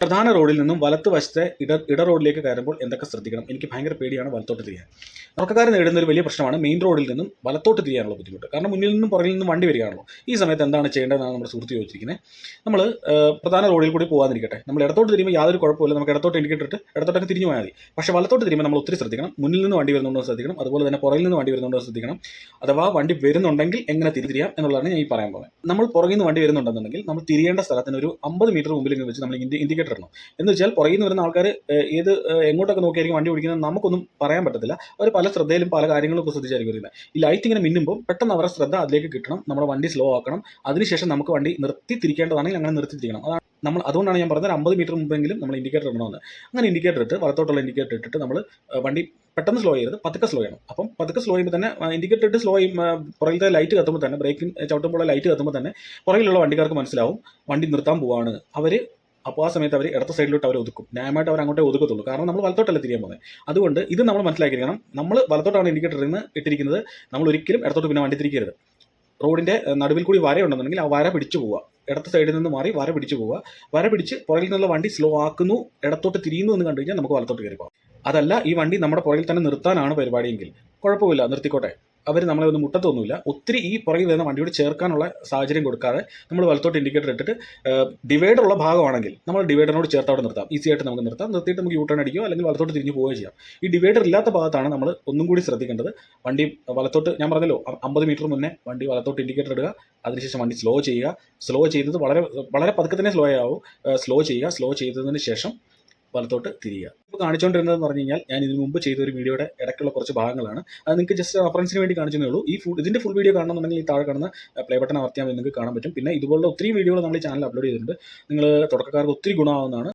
പ്രധാന റോഡിൽ നിന്നും വലത്ത് വശത്തെ ഇട ഇട റോഡിലേക്ക് കയറുമ്പോൾ എന്തൊക്കെ ശ്രദ്ധിക്കണം? എനിക്ക് ഭയങ്കര പേടിയാണ് വലത്തോട്ട് തിരിയാൻ. തുടക്കക്കാർ നേടുന്ന ഒരു വലിയ പ്രശ്നമാണ് മെയിൻ റോഡിൽ നിന്നും വലത്തോട്ട് തിരിയാനുള്ള ബുദ്ധിമുട്ട്. കാരണം മുന്നിൽ നിന്നും പുറകിൽ നിന്നും വണ്ടി വരികയാണല്ലോ. ഈ സമയത്ത് എന്താണ് ചെയ്യേണ്ടതെന്നാണ് നമ്മുടെ സുഹൃത്ത് ചോദിച്ചിരിക്കുന്നത് നമ്മൾ പ്രധാന റോഡിൽ കൂടി പോകാതിരിക്കട്ടെ നമ്മൾ ഇടത്തോട്ട് തിരിയുമ്പോൾ യാതൊരു കുഴപ്പമില്ല നമുക്ക് ഇടത്തോട്ട് ഇടിക്കിട്ടിട്ട് ഇടത്തോട്ടൊക്കെ തിരിഞ്ഞു പോയാൽ മതി. പക്ഷേ വലത്തോട്ട് തിരിയുമ്പോൾ നമ്മൾ ഒത്തിരി ശ്രദ്ധിക്കണം. മുന്നിൽ നിന്ന് വണ്ടി വരുന്നുണ്ടോ ശ്രദ്ധിക്കണം. അതുപോലെ തന്നെ പുറകിൽ നിന്ന് വണ്ടി വരുന്നുണ്ടോ ശ്രദ്ധിക്കണം. അഥവാ വണ്ടി വരുന്നുണ്ടെങ്കിൽ എങ്ങനെ തിരിയാം എന്നുള്ളതാണ് ഞാൻ ഈ പറയാൻ പോകുന്നത്. നമ്മൾ പുറകിൽ നിന്ന് വണ്ടി വരുന്നുണ്ടെന്നുണ്ടെങ്കിൽ നമ്മൾ തിരിയേണ്ട സ്ഥലത്തിന് ഒരു അമ്പത് മീറ്റർ മുമ്പിൽ വെച്ച് നമ്മൾ ഇൻഡിക്കേറ്റർ ഇടണം എന്ന് വെച്ചാൽ പുറകിൽ നിന്ന് വരുന്ന ആൾക്കാർ ഏത് എങ്ങോട്ടൊക്കെ നോക്കിയായിരിക്കും വണ്ടി ഓടിക്കുന്നത് നമുക്കൊന്നും പറയാൻ പറ്റത്തില്ല. അവർ പല ശ്രദ്ധയിലും പല കാര്യങ്ങളും ഒക്കെ ശ്രദ്ധിച്ചായിരിക്കും വരുന്നത്. ഈ ലൈറ്റ് ഇങ്ങനെ മിന്നുമ്പോൾ പെട്ടെന്ന് അവരുടെ ശ്രദ്ധ അതിലേക്ക് കിട്ടണം നമ്മുടെ വണ്ടി സ്ലോ ആക്കണം. അതിനുശേഷം നമുക്ക് വണ്ടി നിർത്തി തിരിക്കേണ്ടതാണെങ്കിൽ അങ്ങനെ നിർത്തി തിരിക്കണം. അതാണ് നമ്മൾ അതുകൊണ്ടാണ് ഞാൻ പറഞ്ഞത് അമ്പത് മീറ്റർ മുമ്പെങ്കിലും നമ്മൾ ഇൻഡിക്കേറ്റർ ഇടണമെന്ന് അങ്ങനെ ഇൻഡിക്കേറ്റർ ഇട്ട് വലത്തോട്ടുള്ള ഇൻഡിക്കേറ്റർ ഇട്ടിട്ട് നമ്മൾ വണ്ടി പെട്ടെന്ന് സ്ലോ ചെയ്യരുത്. പതുക്കെ സ്ലോ ചെയ്യണം. അപ്പം പതുക്കെ സ്ലോ ചെയ്യുമ്പോൾ തന്നെ ഇൻഡിക്കേറ്റർ ഇട്ട് സ്ലോ ചെയ്യും പുറകിലത്തെ ലൈറ്റ് കത്തുമ്പോൾ തന്നെ ബ്രേക്കിൻ ചവിട്ടുമ്പോൾ ലൈറ്റ് കത്തുമ്പോൾ തന്നെ പുറകിലുള്ള വണ്ടിക്കാർക്ക് മനസ്സിലാവും വണ്ടി നിർത്താൻ പോവാണ്. അവർ അപ്പോൾ ആ സമയത്ത് അവർ ഇടത്ത സൈഡിലോട്ട് അവർ ഒതുക്കും. ന്യായമായിട്ട് അവർ അങ്ങോട്ടേ ഒതുക്കത്തുള്ളൂ. കാരണം നമ്മൾ വലത്തോട്ടല്ല തിരിയാൻ പോകുന്നത് അതുകൊണ്ട് ഇത് നമ്മൾ മനസ്സിലാക്കിയിരിക്കണം. നമ്മൾ വലത്തോട്ടാണ് ഇൻഡിക്കേറ്റർ ഇന്ന് ഇട്ടിരിക്കുന്നത്. നമ്മൾ ഒരിക്കലും ഇടത്തോട്ട് പിന്നെ വണ്ടി തിരിക്കരുത്. റോഡിന്റെ നടുവിൽ കൂടി വരയുണ്ടെന്നുണ്ടെങ്കിൽ ആ വര പിടിച്ചു പോവുക. ഇടത്ത സൈഡിൽ നിന്ന് മാറി വര പിടിച്ചു പോവുക. വര പിടിച്ച് പുറകിൽ നിന്നുള്ള വണ്ടി സ്ലോ ആക്കുന്നു. ഇടത്തോട്ട് തിരിയുന്നു എന്ന് കണ്ടു കഴിഞ്ഞാൽ നമുക്ക് വലത്തോട്ട് കയറി പോകാം. അതല്ല ഈ വണ്ടി നമ്മുടെ പുറകിൽ തന്നെ നിർത്താനാണ് പരിപാടിയെങ്കിൽ. കുഴപ്പമില്ല നിർത്തിക്കോട്ടെ. അവർ നമ്മളെ ഒന്നും മുട്ടത്തൊന്നുമില്ല. ഒത്തിരി ഈ പുറകിൽ വരുന്ന വണ്ടിയോട് ചേർക്കാനുള്ള സാഹചര്യം കൊടുക്കാതെ നമ്മൾ വലത്തോട്ട് ഇൻഡിക്കേറ്റർ ഇട്ടിട്ട് ഡിവൈഡർ ഉള്ള ഭാഗമാണെങ്കിൽ നമ്മൾ ഡിവൈഡറിനോട് ചേർത്ത് അവിടെ നിർത്താം. ഈസി ആയിട്ട് നമുക്ക് നിർത്താം. നിർത്തിയിട്ട് നമുക്ക് യൂ ടേൺ അടിക്കുകയോ അല്ലെങ്കിൽ വലത്തോട്ട് തിരിഞ്ഞ് പോവുകയോ ചെയ്യാം. ഈ ഡിവൈഡർ ഇല്ലാത്ത ഭാഗത്താണ് നമ്മൾ ഒന്നും കൂടി ശ്രദ്ധിക്കേണ്ടത്. വണ്ടി വലത്തോട്ട് ഞാൻ പറഞ്ഞല്ലോ അമ്പത് മീറ്റർ മുന്നേ വണ്ടി വലത്തോട്ട് ഇൻഡിക്കേറ്റർ ഇടുക അതിനുശേഷം വണ്ടി സ്ലോ ചെയ്യുക. സ്ലോ ചെയ്തത് വളരെ വളരെ പതുക്കെ തന്നെ സ്ലോ ആവും. സ്ലോ ചെയ്യുക. സ്ലോ ചെയ്തതിന് ശേഷം വലത്തോട്ട് തിരിയുക. ഇപ്പോൾ കാണിച്ചുകൊണ്ടിരുന്നതെന്ന് പറഞ്ഞു കഴിഞ്ഞാൽ ഞാൻ ഇതിനു മുമ്പ് ചെയ്ത ഒരു വീഡിയോയുടെ ഇടയ്ക്കുള്ള കുറച്ച് ഭാഗങ്ങളാണ്. അത് നിങ്ങൾക്ക് ജസ്റ്റ് റഫറൻസിന് വേണ്ടി കാണിച്ചതേ ഉള്ളൂ. ഈ ഫുൾ ഇതിന്റെ ഫുൾ വീഡിയോ കാണണമെന്നുണ്ടെങ്കിൽ ഈ താഴെ കാണുന്ന പ്ലേ ബട്ടൺ അമർത്തിയാൽ നിങ്ങൾക്ക് കാണാൻ പറ്റും. പിന്നെ ഇതുപോലുള്ള ഒത്തിരി വീഡിയോകൾ നമ്മൾ ഈ ചാനൽ അപ്ലോഡ് ചെയ്തിട്ടുണ്ട്. നിങ്ങൾ തുടക്കക്കാർക്ക് ഒത്തിരി ഗുണമാവുന്നതാണ്.